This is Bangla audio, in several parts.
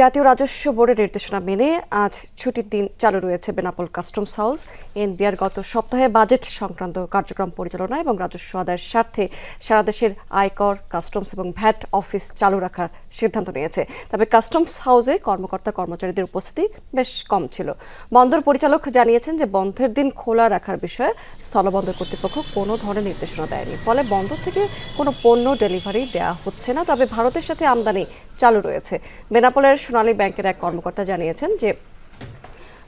জাতীয় রাজস্ব বোর্ডের নির্দেশনা মেনে আজ ছুটির দিন চালু রয়েছে বেনাপোল কাস্টমস হাউস। এনবিআর গত সপ্তাহে বাজেট সংক্রান্ত কার্যক্রম পরিচালনা এবং রাজস্ব আদায়ের স্বার্থে সারা দেশের আয়কর, কাস্টমস এবং ভ্যাট অফিস চালু রাখার সিদ্ধান্ত নিয়েছে। তবে কাস্টমস হাউসে কর্মকর্তা কর্মচারীদের উপস্থিতি বেশ কম ছিল। বন্দর পরিচালক জানিয়েছেন যে বন্ধের দিন খোলা রাখার বিষয়ে স্থলবন্দর কর্তৃপক্ষ কোনো ধরনের নির্দেশনা দেয়নি। ফলে বন্দর থেকে কোনো পণ্য ডেলিভারি দেওয়া হচ্ছে না। তবে ভারতের সাথে আমদানি চালু রয়েছে। বেনাপোলের সোনালী ব্যাংকের এক কর্মকর্তা জানিয়েছেন যে,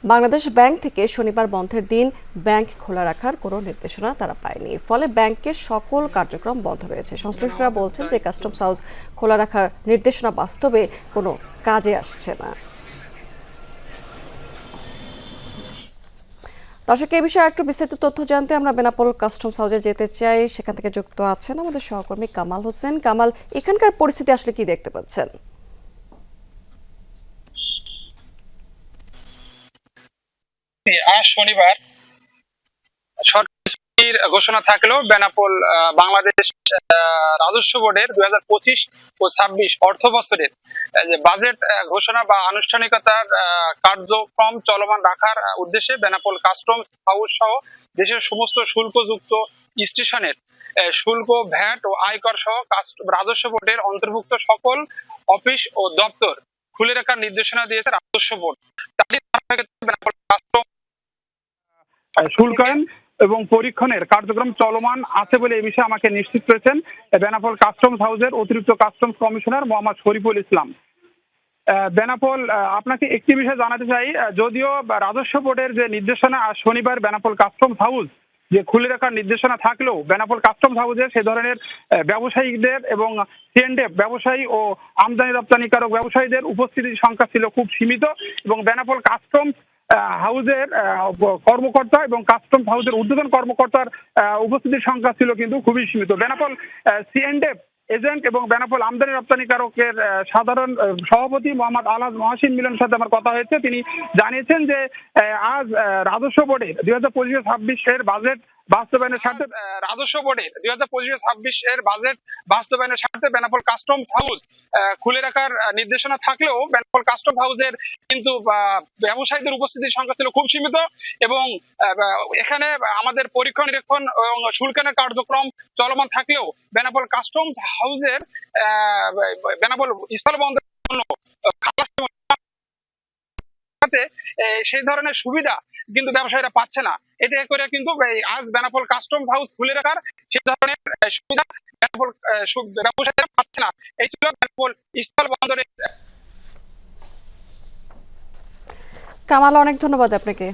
বাংলাদেশ ব্যাংক থেকে শনিবার বন্ধের দিন ব্যাংক খোলা রাখার কোনো নির্দেশনা তারা পায়নি। ফলে ব্যাংকের সকল কার্যক্রম বন্ধ রয়েছে। সংশ্লিষ্টরা বলছেন যে, কাস্টমস হাউস খোলা রাখার নির্দেশনা বাস্তবে কোনো কাজে আসছে না। দর্শক এই বিষয়ে একটু বিস্তারিত তথ্য জানতে আমরা বেনাপোল কাস্টমস হাউসে যেতে চাই। সেখান থেকে যুক্ত আছেন আমাদের সহকর্মী কামাল হোসেন। কামাল, এখানকার পরিস্থিতি আসলে কি দেখতে পাচ্ছেন? আজ শনিবার ঘোষণা থাকলেও বেনাপোল বাংলাদেশ রাজস্ব বোর্ডের দুই হাজার পঁচিশ ও ছাব্বিশ অর্থ বছরের যে বাজেট ঘোষণা বা আনুষ্ঠানিকতার কার্যক্রম চলমান রাখার উদ্দেশ্যে বেনাপোল কাস্টমস হাউস সহ দেশের সমস্ত শুল্কযুক্ত স্টেশনের শুল্ক, ভ্যাট ও আয়কর সহ রাজস্ব বোর্ডের অন্তর্ভুক্ত সকল অফিস ও দপ্তর খুলে রাখার নির্দেশনা দিয়েছে রাজস্ব বোর্ড। শুল্কায়ন এবং পরীক্ষণের কার্যক্রম চলমান আছে বলে এই বিষয়ে আমাকে নিশ্চিত করেছেন বেনাপোল কাস্টমস হাউসের অতিরিক্ত কাস্টমস কমিশনার মোহাম্মদ শরীফুল ইসলাম। বেনাপোল আপনাকে একটি বিষয় জানাতে চাই যদিও রাজস্ব বোর্ডের যে নির্দেশনা আজ শনিবার বেনাপোল কাস্টমস হাউস যে খুলে রাখার নির্দেশনা থাকলেও বেনাপোল কাস্টমস হাউসে সে ধরনের আহ, ব্যবসায়িকদের এবং সিএনডেফ ব্যবসায়ী ও আমদানি রপ্তানিকারক ব্যবসায়ীদের উপস্থিতির সংখ্যা ছিল খুব সীমিত এবং বেনাপোল কাস্টমস আহ, কর্মকর্তা এবং কাস্টমস হাউসের উদ্বোধন কর্মকর্তার উপস্থিতির সংখ্যা ছিল কিন্তু খুবই সীমিত। বেনাপোল সিএনডেফ এজেন্ট এবং বেনাপোল আমদানি রপ্তানিকারকের সাধারণ সভাপতি মোহাম্মদ আলহাজ মহাসিন মিলনের সাথে আমার কথা হয়েছে। তিনি জানিয়েছেন যে আজ রাজস্ব বোর্ডের দুই হাজার পঁচিশ ছাব্বিশ এর বাজেট বাস্তবায়নের স্বার্থে রাজস্ব বোর্ডের দুই হাজার পঁচিশ ছাব্বিশ এর বাজেট বাস্তবায়নের স্বার্থে বেনাপোল কাস্টমস হাউস খুলে রাখার নির্দেশনা থাকলেও কাস্টম হাউসের কিন্তু ব্যবসায়ীদের উপস্থিতির সংখ্যা ছিল খুব সীমিত এবং এখানে আমাদের পরীক্ষা নিরীক্ষণ এবং শুল্কানের কার্যক্রম চলমান থাকলেও বেনাপোল কাস্টমস হাউসের বেনাপোল স্থলবন্দরের জন্য সেই ধরনের সুবিধা কিন্তু ব্যবসায়ীরা পাচ্ছে না। এতে করে কিন্তু আজ বেনাপোল কাস্টম হাউস খুলে রাখার সেই ধরনের সুবিধা বেনাপোল ব্যবসায়ীরা পাচ্ছে না। এই ছিল বেনাপোল স্থল বন্দরের কামাল অনেক ধন্যবাদ আপনাকে।